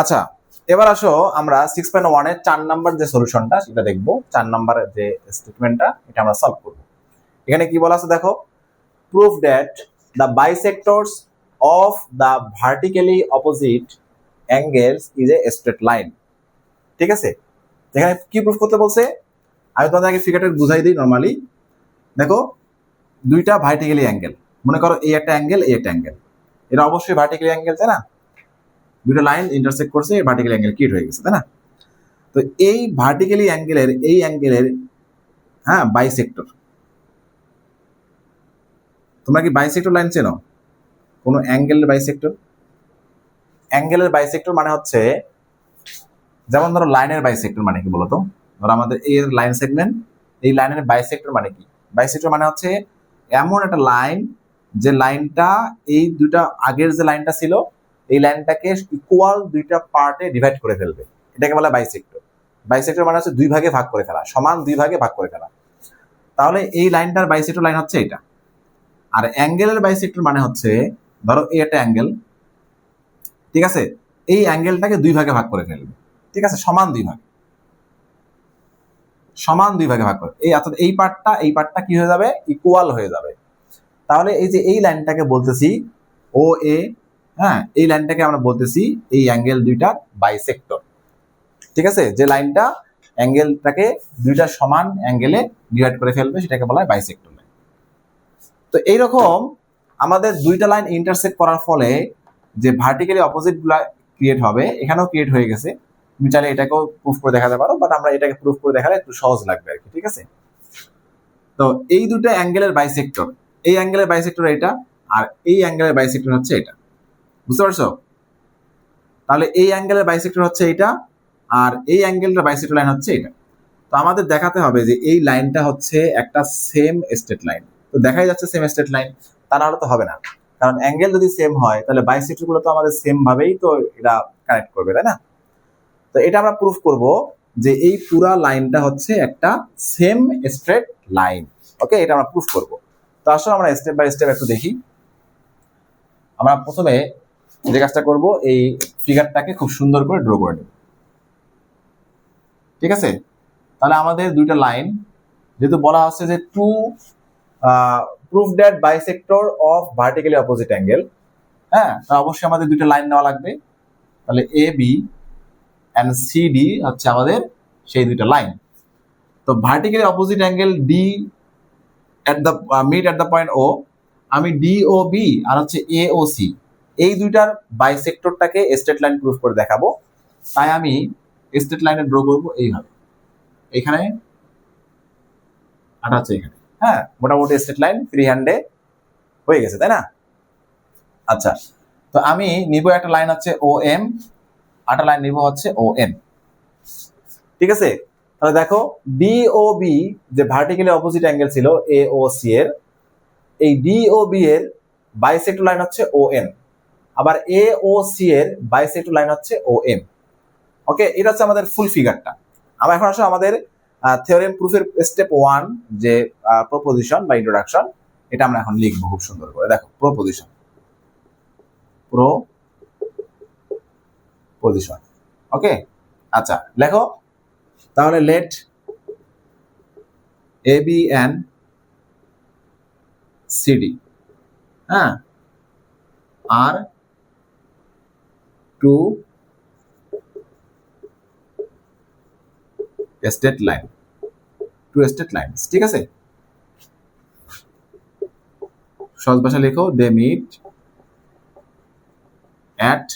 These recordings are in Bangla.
আচ্ছা এবার আসো আমরা সিক্স পয়েন্ট ওয়ানের চার নাম্বার যে সলিউশনটা সেটা দেখব। চার নাম্বার যে স্টেটমেন্টটা এটা আমরা সলভ করব। এখানে কি বলা আছে দেখো? Proof that the bisectors of the vertically opposite angles is a straight line ঠিক আছে? এখানে কি প্রুফ করতে বলছে? আমি তোমাদের আগে ফিগারটা বুঝাই দিই নর্মালি দেখো, দুইটা ভার্টিক্যালি অ্যাঙ্গেল মনে করো এই একটা অ্যাঙ্গেল এই একটা অ্যাঙ্গেল এটা অবশ্যই ভার্টিক্যালি অ্যাঙ্গেল তাই না? দুটো লাইন ইন্টারসেক্ট করছে ভার্টিক্যাল অ্যাঙ্গেল ক্রিয়েট হয়ে গেছে, তাই না? তো এই ভার্টিক্যালি অ্যাঙ্গেলের এই অ্যাঙ্গেলের হ্যাঁ বাইসেক্টর তোমরা কি বাইসেক্টর লাইন চেনো? কোনো অ্যাঙ্গেলের বাইসেক্টর অ্যাঙ্গেলের বাইসেক্টর মানে হচ্ছে, যেমন ধরো লাইনের বাইসেক্টর মানে কি বলতো? ধরো আমাদের এই লাইন সেগমেন্ট এই লাইনের বাইসেক্টর মানে কি? বাইসেক্টর মানে হচ্ছে, এমন একটা লাইন যে লাইনটা এই দুটা আগের যে লাইনটা ছিল এই লাইনটাকে ইকুয়াল দুইটা পার্টে ডিভাইড করে ফেলবে। এটাকে বলা বাইসেক্টর বাইসেক্টর মানে হচ্ছে দুই ভাগে ভাগ করে ফেলা, সমান দুই ভাগে ভাগ করে ফেলা। তাহলে এই লাইনটার বাইসেক্টর লাইন হচ্ছে এটা। আর অ্যাঙ্গেলের বাইসেক্টর মানে হচ্ছে, ধরো এই একটা অ্যাঙ্গেল ঠিক আছে? এই অ্যাঙ্গেলটাকে দুই ভাগে ভাগ করে ফেলবে। ঠিক আছে? সমান দুই ভাগ। সমান দুই ভাগে ভাগ করে। এই অর্থাৎ এই পার্টটা এই পার্টটা কি হয়ে যাবে? ইকুয়াল হয়ে যাবে। তাহলে এই যে এই লাইনটাকে বলতেছি ও এ হ্যাঁ এই লাইনটাকে আমরা বলতেছি এই অ্যাঙ্গেল দুইটা বাইসেক্টর ঠিক আছে? যে লাইনটা অ্যাঙ্গেলটাকে দুইটা সমান অ্যাঙ্গেলে ডিভাইড করে ফেলবে, সেটাকে বলা হয় বাইসেক্টর লাইন তো এইরকম আমাদের দুইটা লাইন ইন্টারসেক্ট করার ফলে যে ভার্টিক্যালি অপোজিটগুলা ক্রিয়েট হবে, এখানেও ক্রিয়েট হয়ে গেছে। তুমি চাইলে এটাকেও প্রুফ করে দেখাতে পারো বাট আমরা এটাকে প্রুফ করে দেখালে একটু সহজ লাগবে আর কি, ঠিক আছে? তো এই দুটো অ্যাঙ্গেলের বাইসেক্টর এই অ্যাঙ্গেলের বাইসেক্টর এটা, আর এই অ্যাঙ্গেলের বাইসেক্টর হচ্ছে এটা। বুঝতে পারছ? তাহলে এই অ্যাঙ্গেলের বাইসেক্টর হচ্ছে এটা আর এই অ্যাঙ্গেলটার বাইসেক্টর লাইন হচ্ছে এটা তো আমাদের দেখাতে হবে যে এই লাইনটা হচ্ছে একটা সেম স্টেট লাইন তো দেখাই যাচ্ছে সেম স্টেট লাইন তা নাহলে তো হবে না। কারণ অ্যাঙ্গেল যদি সেম হয়, তাহলে বাইসেক্টরগুলো তো আমাদের সেম ভাবেই তো এটা কানেক্ট করবে, তাই না? তো এটা আমরা প্রুফ করব যে এই পুরা লাইনটা হচ্ছে একটা সেম স্ট্রেট লাইন ওকে এটা আমরা প্রুফ করব। তো আসলে আমরা স্টেপ বাই স্টেপ একটু দেখি। আমরা প্রথমে যে কাজটা করব, এই ফিগারটাকে খুব সুন্দর করে ড্র করে নেব। ঠিক আছে? তাহলে আমাদের দুইটা লাইন যেহেতু বলা হচ্ছে যে to proof that bisector of vertically opposite angle হ্যাঁ? তা অবশ্যই আমাদের দুইটা লাইন নেওয়া লাগবে। তাহলে A B and C D হচ্ছে আমাদের সেই দুইটা লাইন তো vertically opposite angle D at the mid at the point O আমি ডি ও বি আর হচ্ছে এ ও সি এই দুইটার বাইসেক্টরটাকে স্টেট লাইন প্রুফ করে দেখাবো। তাই আমি স্টেট লাইনে ড্র করব এইভাবে। এখানে আটা হচ্ছে এখানে। হ্যাঁ মোটামুটি স্টেট লাইন ফ্রি হ্যান্ডে হয়ে গেছে, তাই না? আচ্ছা তো আমি নিব একটা লাইন হচ্ছে ও এম আটা লাইন নিব হচ্ছে ও এন ঠিক আছে? তাহলে দেখো ডি ও বি যে ভার্টিক্যালি অপোজিট অ্যাঙ্গেল ছিল এ ও সি এর, এই ডি ও বি এর বাইসেক্টর লাইন হচ্ছে ও এন আবার এ ও সি এর বাইসেক্টর লাইন হচ্ছে ও এম ওকে এটা হচ্ছে আমাদের ফুল ফিগারটা আমরা এখন আসলে আমাদের থিওরেম প্রুফের স্টেপ ওয়ান যে প্রপোজিশন বা ইন্ট্রোডাকশন এটা আমরা এখন লিখব খুব সুন্দর করে। দেখো প্রপোজিশন প্রো পজিশন ওকে আচ্ছা লেখো। তাহলে let A B and CD হ্যাঁ? আর two straight line two straight line ঠিক আছে? সহজ ভাষা লেখো they meet at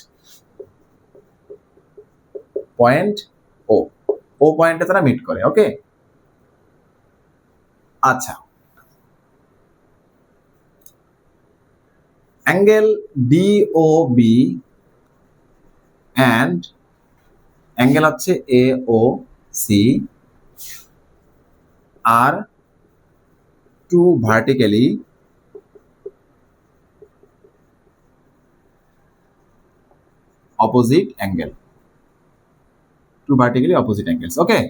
point O O পয়েন্টে তারা মিট করে ওকে আচ্ছা। Angle D O B and angle হচ্ছে A O C R two vertically opposite angle. Two vertically opposite angles, okay?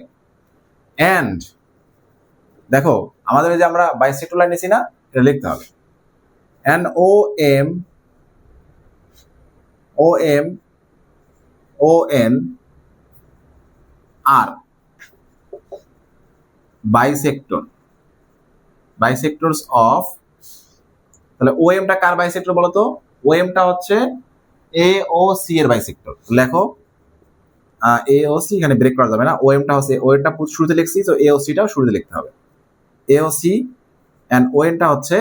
And দেখো, আমাদের যে আমরা বাইসেক্টর লাইন নিছি না, এটা লিখতে হবে। And O M O M O N R bisector bisectors of তাহলে ও এমটা কার বাইসেক্টর বলো তো ও এমটা হচ্ছে এ ও সি এর বাইসেক্টর লেখো এ ও সি এখানে ব্রেক করা যাবে না। ও এমটা হচ্ছে ও এমটা শুরুতে লিখছি, তো এ ও সিটাও শুরুতে লিখতে হবে। এ ও সি অ্যান্ড ও এমটা হচ্ছে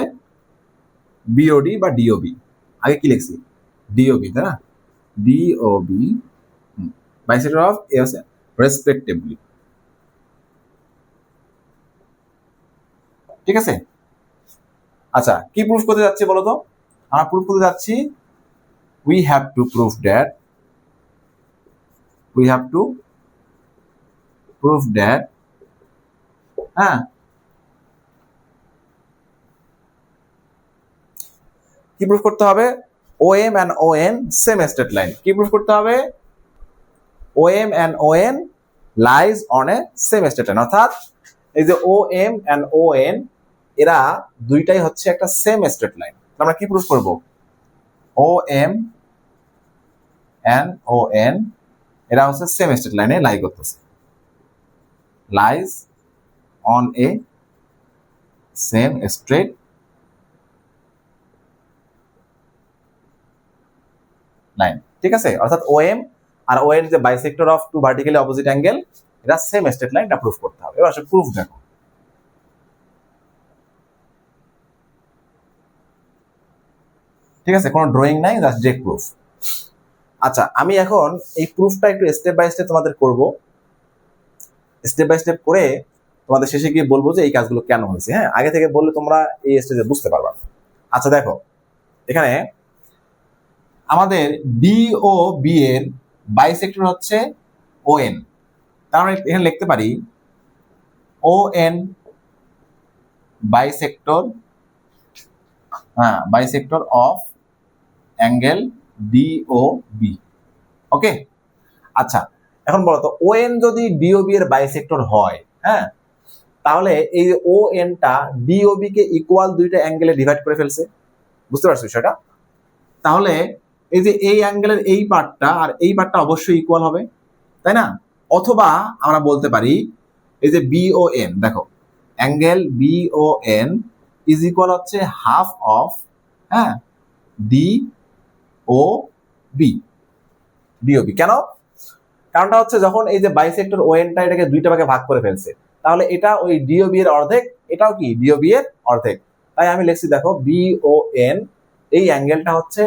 বিওডি বা ডিওবি আগে কি লিখছি? ডিওবি তাই না? DOB bisector of A respectively ঠিক আছে? আচ্ছা কি প্রুফ করতে যাচ্ছি বলো তো আমরা প্রুফ করতে যাচ্ছি we have to proof that we have to proof that হ্যাঁ? কি প্রুফ করতে হবে? O M and O N same straight line কি প্রুফ করতে হবে? O M and O N lies on a same straight line অর্থাৎ এই যে O M and O N এরা দুইটাই হচ্ছে একটা সেম স্ট্রেট লাইন আমরা কি প্রুফ করব? O M and O N এরা হচ্ছে সেম স্ট্রেট লাইনে লাই করতেছে। Lies on a same straight line ঠিক আছে? অর্থাৎ ও এম আর ও এন যে bisector of two vertically opposite angle এটা সেম স্ট্রেট লাইন এটা প্রুফ করতে হবে। এবার আসলে প্রুফ দেখো। ঠিক আছে? কোনো ড্রয়িং নাই জাস্ট ডিরেক্ট প্রুফ আচ্ছা আমি এখন এই প্রুফটা একটু স্টেপ বাই স্টেপ তোমাদের করব। স্টেপ বাই স্টেপ করে তোমাদের শেষে গিয়ে বলব যে এই কাজগুলো কেন হয়েছে হ্যাঁ? আগে থেকে বললে তোমরা এই স্টেজে বুঝতে পারবা। আচ্ছা দেখো। এখানে আমাদের ডি ও বি এর বাইসেক্টর হচ্ছে ও এন তার এখানে লিখতে পারি ও এন বাইসেক্টর হ্যাঁ bisector of angle D O B okay আচ্ছা এখন বলতো ও এন যদি ডিওবি এর বাইসেক্টর হয় হ্যাঁ তাহলে এই ও এনটা ডিওবি কে ইকুয়াল দুইটা অ্যাঙ্গেলে ডিভাইড করে ফেলছে। বুঝতে পারছ বিষয়টা? তাহলে এই যে এই অ্যাঙ্গেলের এই পার্টটা আর এই পার্টটা অবশ্যই ইকুয়াল হবে, তাই না? অথবা আমরা বলতে পারি, এই যে বি ও এন দেখো angle B O N is equal হচ্ছে হাফ অফ হ্যাঁ D O B D O B কেন? কারণটা হচ্ছে যখন এই যে বাইসেক্টর ও এনটা এটাকে দুইটা ভাগে ভাগ করে ফেলছে, তাহলে এটা ওই ডিওবি এর অর্ধেক, এটাও কি? ডিওবি এর অর্ধেক। তাই আমি লিখছি, দেখো বি ও এন এই অ্যাঙ্গেলটা হচ্ছে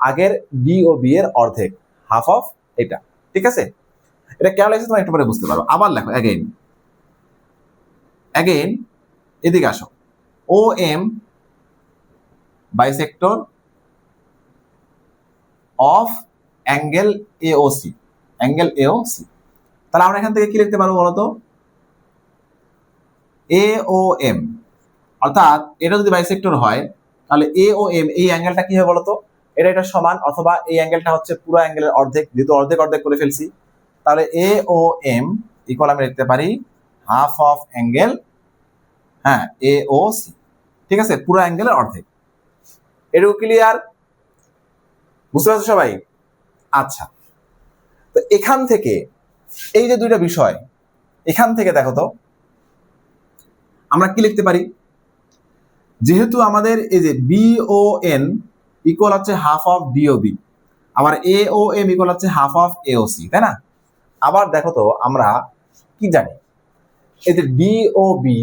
আগের ডিওবি এর অর্ধেক হাফ অফ এটা, ঠিক আছে? এটা কেন লাগছে তোমার একটু পরে বুঝতে পারো। আবার লেখো অ্যাগেইন অ্যাগেইন এদিকে আসো। O M bisector of angle A O C angle A O C তাহলে আমরা এখান থেকে কি লিখতে পারব বলতো? এ ও এম অর্থাৎ এটা যদি বাইসেক্টর হয়, তাহলে এ ও এম এই অ্যাঙ্গেলটা কি হবে বলতো? এটা এটা সমান, অথবা এই অ্যাঙ্গেলটা হচ্ছে পুরো অ্যাঙ্গেলের অর্ধেক, যেহেতু অর্ধেক অর্ধেক করে ফেলছি, তাহলে এ ও এম ইকুয়াল আমি লিখতে পারি হাফ অফ অ্যাঙ্গেল হ্যাঁ এ ও সি ঠিক আছে? পুরো অ্যাঙ্গেলের অর্ধেক। এটুকু ক্লিয়ার বুঝতে পারছ সবাই? আচ্ছা। তো এখান থেকে, এই যে দুইটা বিষয়, এখান থেকে দেখো তো, আমরা কি লিখতে পারি? যেহেতু আমাদের এই যে বি ও এন ইকুয়াল হচ্ছে হাফ অফ ডিওবি আবার এ ও এম ইকুয়াল হচ্ছে হাফ অফ এওসি তাই না? আবার দেখো তো, আমরা কি জানি? এই যে ডি ও বি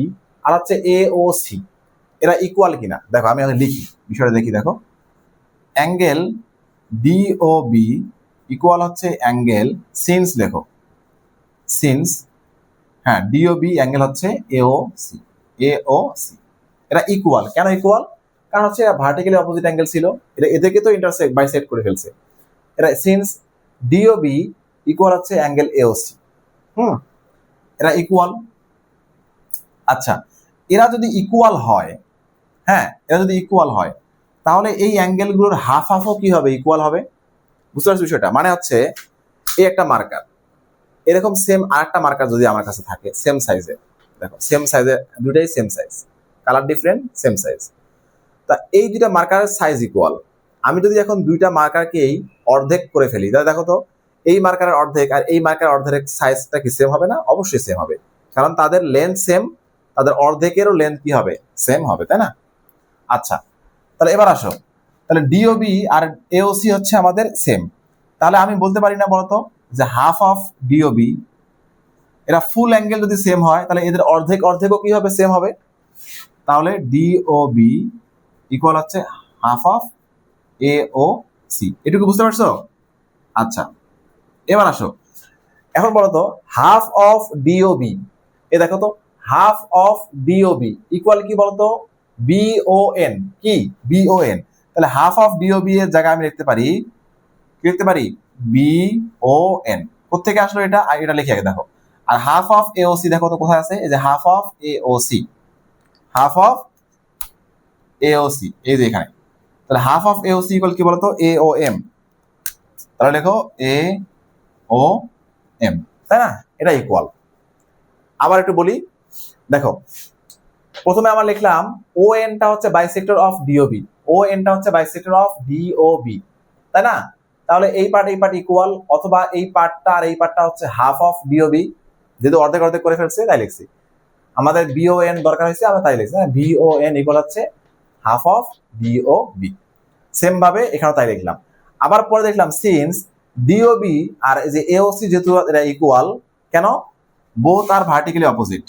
আর হচ্ছে এ ও সি এরা ইকুয়াল কিনা? দেখো, আমি এখন লিখি, বিষয়টা দেখি, দেখো। Angle D O B equal হচ্ছে অ্যাঙ্গেল সিন্স লেখো সিন্স হ্যাঁ ডিও বি অ্যাঙ্গেল হচ্ছে A O C A O C এরা ইকুয়াল কেন ইকুয়াল কারণ হচ্ছে এরা ভার্টিক্যালি অপোজিট অ্যাঙ্গেল ছিল। এটা এদেরকে তো ইন্টারসেক্ট বাইসেক্ট করে ফেলছে। এরা সিন্স ডিও বি ইকুয়াল হচ্ছে অ্যাঙ্গেল এওসি হুম? এরা ইকুয়াল আচ্ছা এরা যদি ইকুয়াল হয় হ্যাঁ এরা যদি ইকুয়াল হয়, তাহলে এই অ্যাঙ্গেলগুলোর হাফ হাফও কি হবে? ইকুয়াল হবে? বুঝতে পারছি বিষয়টা? মানে হচ্ছে, এই একটা মার্কার এরকম সেম আর একটা মার্কার যদি আমার কাছে থাকে সেম সাইজের দেখো সেম সাইজের দুটাই same size colour different same size তা এই দুটা মার্কারের সাইজ ইকুয়াল আমি যদি এখন দুইটা মার্কারকেই অর্ধেক করে ফেলি তাহলে দেখো তো, এই মার্কারের অর্ধেক আর এই মার্কারের অর্ধেক সাইজটা কি সেম হবে না? অবশ্যই সেম হবে। কারণ তাদের লেন্থ সেম তাদের অর্ধেকেরও লেন্থ কি হবে? সেম হবে, তাই না? আচ্ছা তাহলে এবার আসো। তাহলে ডিওবি আর এওসি হচ্ছে আমাদের সেম তাহলে আমি বলতে পারি না বলতো যে হাফ অফ ডিওবি এরা ফুল অ্যাঙ্গেল যদি সেম হয়, তাহলে এদের অর্ধেক অর্ধেকও কি হবে? সেম হবে। তাহলে ডিওবি ইকুয়াল হচ্ছে half of A O C এটুকু বুঝতে পারছ? আচ্ছা এবার আসো। এখন বলো তো হাফ অফ ডিওবি এ দেখো তো হাফ অফ ডিওবি ইকুয়াল কি বলতো বিওএন কি? বিওএন তাহলে হাফ অফ ডিওবি এর জায়গায় আমি লিখতে পারি, কি লিখতে পারি? বি ও বিওএন কোথেকে আসলো এটা? এটা লিখে আগে দেখো। আর হাফ অফ এওসি দেখো তো কোথায় আছে? এই যে half of AOC half of AOC এই যে এখানে। তাহলে হাফ অফ এওসি ইকুয়াল কি বলতো? এ ও এম তাহলে লেখো এ ও এম তাই না? এটা ইকুয়াল আবার একটু বলি, দেখো, প্রথমে আমরা লিখলাম ও এনটা হচ্ছে বাইসেক্টর অফ ডিওবি ও এনটা হচ্ছে বাইসেক্টর অফ ডিওবি তাই না? তাহলে এই পার্ট এই পার্ট ইকুয়াল অথবা এই পার্টটা আর এই পার্টটা হচ্ছে হাফ অফ ডিওবি যেহেতু অর্ধেক অর্ধেক করে ফেলছে, তাই লিখছি। আমাদের বিও এন দরকার হয়েছে, আমরা তাই লিখছি হ্যাঁ ভিও এন ইকুয়াল হচ্ছে half of DO B same ভাবে এখানে তাই লিখলাম আবার পরে দেখলাম সিন্স ডিওবি আর এই যে এওসি যেহেতু এটা ইকুয়াল কেন? বোথ আর vertically opposite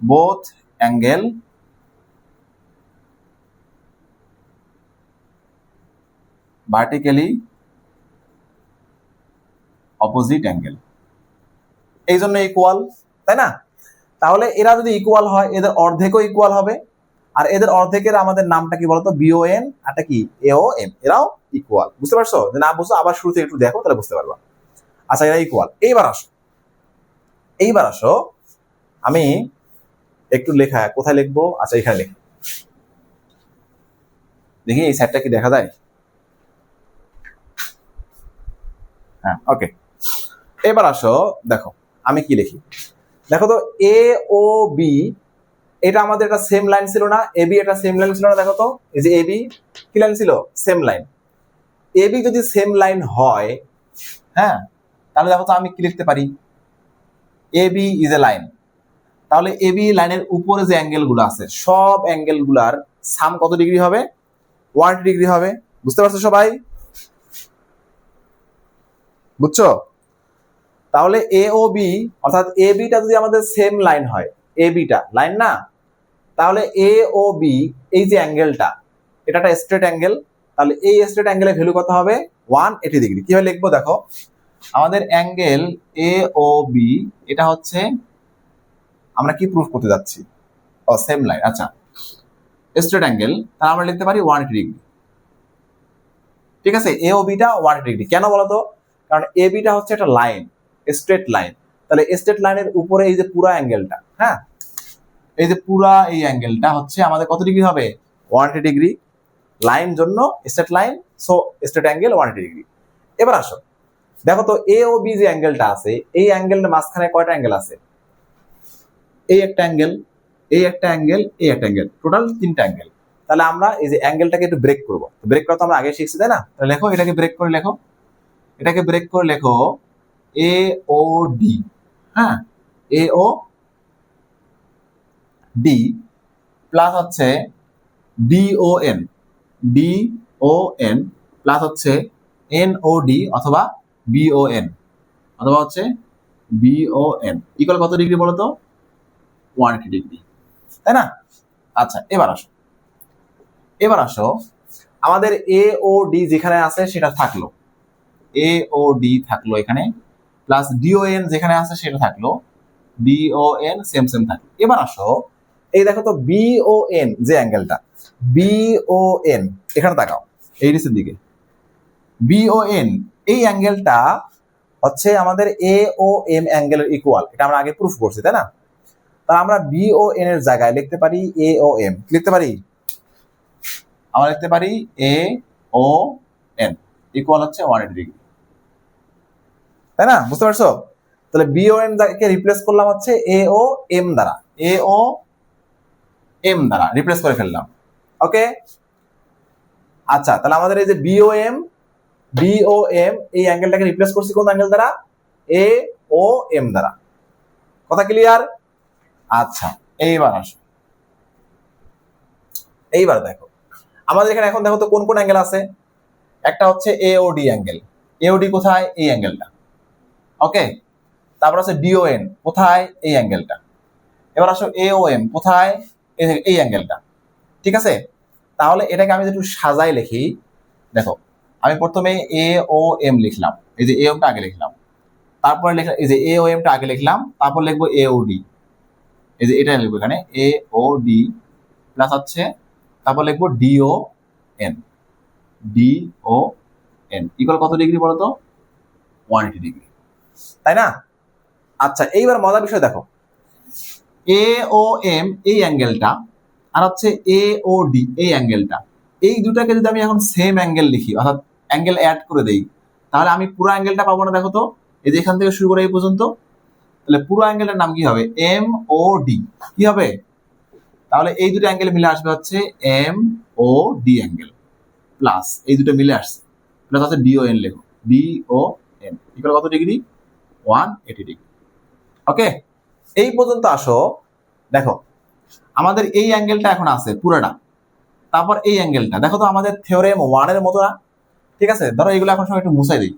both angle vertically opposite angle এই জন্য ইকুয়াল তাই না? তাহলে এরা যদি ইকুয়াল হয়, এদের অর্ধেকও ইকুয়াল হবে। আর এদের অর্ধেকের আমাদের নামটা কি বলতো? বিওএন আরটা কি? এও এম এরাও ইকুয়াল বুঝতে পারছ? না বুঝছ আবার শুরু থেকে একটু দেখো, তাহলে বুঝতে পারবা। আচ্ছা এরা ইকুয়াল এইবার আসো। এইবার আসো। আমি একটু লেখা, কোথায় লিখব? আচ্ছা এখানে লিখি। দেখি, এই সাইডটা কি দেখা যায়? হ্যাঁ ওকে এবার আসো, দেখো, আমি কি লিখি? দেখো তো এ ও বি এটা আমাদের একটা সেম লাইন ছিল না এ বি এটা সেম লাইন ছিল না, দেখো তো, এই যে এ বি কি লাইন ছিল? সেম লাইন এ বি যদি সেম লাইন হয় হ্যাঁ তাহলে দেখো তো আমি কি লিখতে পারি? A B is a line তাহলে এ বি লাইনের উপরে যে অ্যাঙ্গেলগুলো আছে, সব অ্যাঙ্গেলগুলার সাম কত ডিগ্রি হবে? ওয়ান ডিগ্রি হবে। বুঝতে পারছ সবাই? বুঝছ? তাহলে এ ও বি অর্থাৎ এ বিটা যদি আমাদের সেম লাইন হয় এ বিটা লাইন না? তাহলে এ ও বি এই যে অ্যাঙ্গেলটা এটা একটা স্ট্রেট অ্যাঙ্গেল তাহলে এই স্ট্রেট অ্যাঙ্গেলের ভ্যালু কত হবে? ওয়ান এইটি ডিগ্রি কীভাবে লিখব দেখো? আমাদের অ্যাঙ্গেল এ ও বি এটা হচ্ছে, আমরা কি প্রুফ করতে যাচ্ছি? ও সেম লাইন আচ্ছা। স্ট্রেট অ্যাঙ্গেল তাহলে আমরা লিখতে পারি ওয়ান ডিগ্রি ঠিক আছে? A O beta one degree কেন বলতো? কারণ এ বিটা হচ্ছে একটা লাইন স্ট্রেট লাইন তাহলে স্ট্রেট লাইনের উপরে এই যে পুরা অ্যাঙ্গেলটা হ্যাঁ? এই যে পুরা এই অ্যাঙ্গেলটা হচ্ছে আমাদের কত ডিগ্রি হবে? ওয়ান ডিগ্রি লাইন জন্য straight line so straight angle one degree. এবার আসো। দেখো তো এ ও বি যে অ্যাঙ্গেলটা আছে, এই অ্যাঙ্গেলটা মাঝখানে কয়টা অ্যাঙ্গেল আছে? এই একটা অ্যাঙ্গেল এই একটা অ্যাঙ্গেল এই একটা অ্যাঙ্গেল টোটাল তিনটা অ্যাঙ্গেল। তাহলে আমরা এই যে অ্যাঙ্গেলটাকে একটু ব্রেক করব। ব্রেক করা তো আমরা আগে শিখছি, তাই না? তাহলে লেখো, এটাকে ব্রেক করে লেখো। এটাকে ব্রেক করে লেখো এ ও ডি হ্যাঁ? এ ও ডি প্লাস হচ্ছে ডিওএন ডিওএন প্লাস হচ্ছে এন ও ডি অথবা বিওএন অথবা হচ্ছে বিওএন ইকুয়াল কত ডিগ্রি বলো তো ওয়ান ডিগ্রি তাই না? আচ্ছা এবার আসো। এবার আসো, আমাদের এ ও ডি যেখানে আছে সেটা থাকল। এ ও ডি থাকল এখানে প্লাস ডিওএন যেখানে আছে সেটা থাকল ডিওএন সেম সেম থাকল। এবার আসো এই দেখো তো বিওএন যে অ্যাঙ্গেলটা। বিওএন এখানে তাকাও, এই নিচের দিকে। বিওএন এই অ্যাঙ্গেলটা হচ্ছে আমাদের এ ও এম অ্যাঙ্গেলের ইকুয়াল এটা আমরা আগে প্রুফ করছি, তাই না? তা আমরা বিওএন এর জায়গায় লিখতে পারি এ ও এম লিখতে পারি? আমরা লিখতে পারি এ ও এন ইকুয়াল হচ্ছে ওয়ান এইটি ডিগ্রি তাই না? বুঝতে পারছ? তাহলে বিওএন কে রিপ্লেস করলাম হচ্ছে এ ও এম দ্বারা। এ ও এম দ্বারা রিপ্লেস করে ফেললাম। ওকে আচ্ছা তাহলে আমাদের এই যে বিওএম বি ও এম এই অ্যাঙ্গেলটাকে রিপ্লেস করছি কোন অ্যাঙ্গেল দ্বারা? এ ও এম দ্বারা। কথা ক্লিয়ার আচ্ছা এইবার আসো। এইবার দেখো। আমাদের এখানে এখন দেখো তো কোন কোন অ্যাঙ্গেল আছে? একটা হচ্ছে A O D angle A O D কোথায়? এই অ্যাঙ্গেলটা ওকে তারপর আছে ডিওএন কোথায়? এই অ্যাঙ্গেলটা এবার আসো এ ও এম কোথায়? এই- অ্যাঙ্গেলটা ঠিক আছে? তাহলে এটাকে আমি যদি সাজাই লিখি, দেখো, আমি প্রথমে এ ও এম লিখলাম, এই যে এ ওমটা আগে লিখলাম। তারপরে লিখলাম এই যে এ ও এমটা আগে লিখলাম, তারপর লিখব এ ও ডি এই যে এটা লিখব এখানে এ ও ডি প্লাস হচ্ছে, তারপর লিখব D O N D O N equal কত ডিগ্রি বলো তো ওয়ান এইটি ডিগ্রি তাই না? আচ্ছা এইবার মজার বিষয় দেখো। এ ও এম এই অ্যাঙ্গেলটা আর হচ্ছে এ ও ডি এই অ্যাঙ্গেলটা এই দুটাকে যদি আমি এখন সেম অ্যাঙ্গেল লিখি, অর্থাৎ অ্যাঙ্গেল অ্যাড করে দেই, তাহলে আমি পুরো অ্যাঙ্গেলটা পাবো না, দেখো তো? এই যে এখান থেকে শুরু করে এই পর্যন্ত, তাহলে পুরো অ্যাঙ্গেলের নাম কি হবে? এম ও ডি কি হবে? তাহলে এই দুটো অ্যাঙ্গেল মিলে আসবে হচ্ছে M O D angle plus এই দুটো মিলে আসছে। প্লাস হচ্ছে ডিও এন লেখো। ডি ও এন ইকুয়াল কত degree one eighty degree okay এই পর্যন্ত আসো। দেখো, আমাদের এই অ্যাঙ্গেলটা এখন আছে, পুরোটা। তারপর এই অ্যাঙ্গেলটা। দেখো তো আমাদের থিওরেম ওয়ানের মতো না ঠিক আছে? ধরো এগুলো এখন সব একটু মুছে দিই।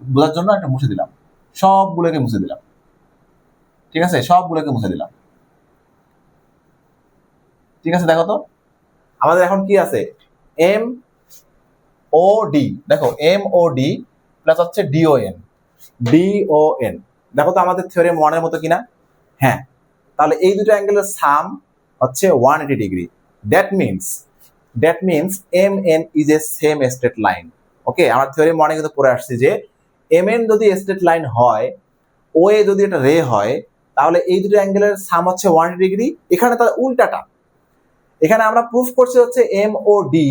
বোঝার জন্য একটা মুছে দিলাম। সবগুলোকে মুছে দিলাম। ঠিক আছে? সবগুলোকে মুছে দিলাম। ঠিক আছে? দেখো তো। আমাদের এখন কি আছে? এম ও ডি দেখো এম ও ডি প্লাস হচ্ছে ডিও এন ডিও এন দেখো তো আমাদের থিওরেম ওয়ানের মতো কিনা? হ্যাঁ তাহলে এই দুটো অ্যাঙ্গেলের সাম হচ্ছে one eighty degree that means that means M N is a same straight line okay আমার থিওরি মনে কিন্তু পড়ে আসছে যে এম এন যদি স্ট্রেট লাইন হয় ও এ যদি একটা রে হয়, তাহলে এই দুটো অ্যাঙ্গেলের সাম হচ্ছে ওয়ান ডিগ্রি এখানে তার উল্টাটা। এখানে আমরা প্রুফ করছি হচ্ছে এম ও ডি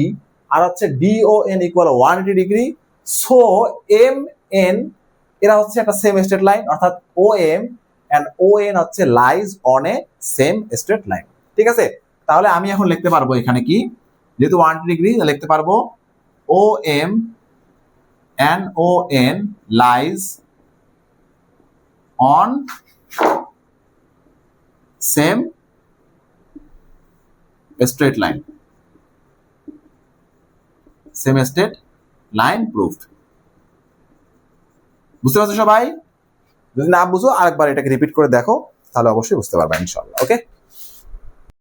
আর হচ্ছে D O N equal one degree so M N এরা হচ্ছে একটা সেম স্ট্রেট লাইন অর্থাৎ O M and O N হচ্ছে lies on a same straight line ঠিক আছে? তাহলে আমি এখন লিখতে পারব এখানে কি? যেহেতু ওয়ান ডিগ্রি লিখতে পারব O M and O N lies on same straight line same straight line proofed বুঝতে পারছ সবাই? যদি না বুঝো আরেকবার এটাকে রিপিট করে দেখো তাহলে অবশ্যই বুঝতে পারবে ইনশাল্লাহ ওকে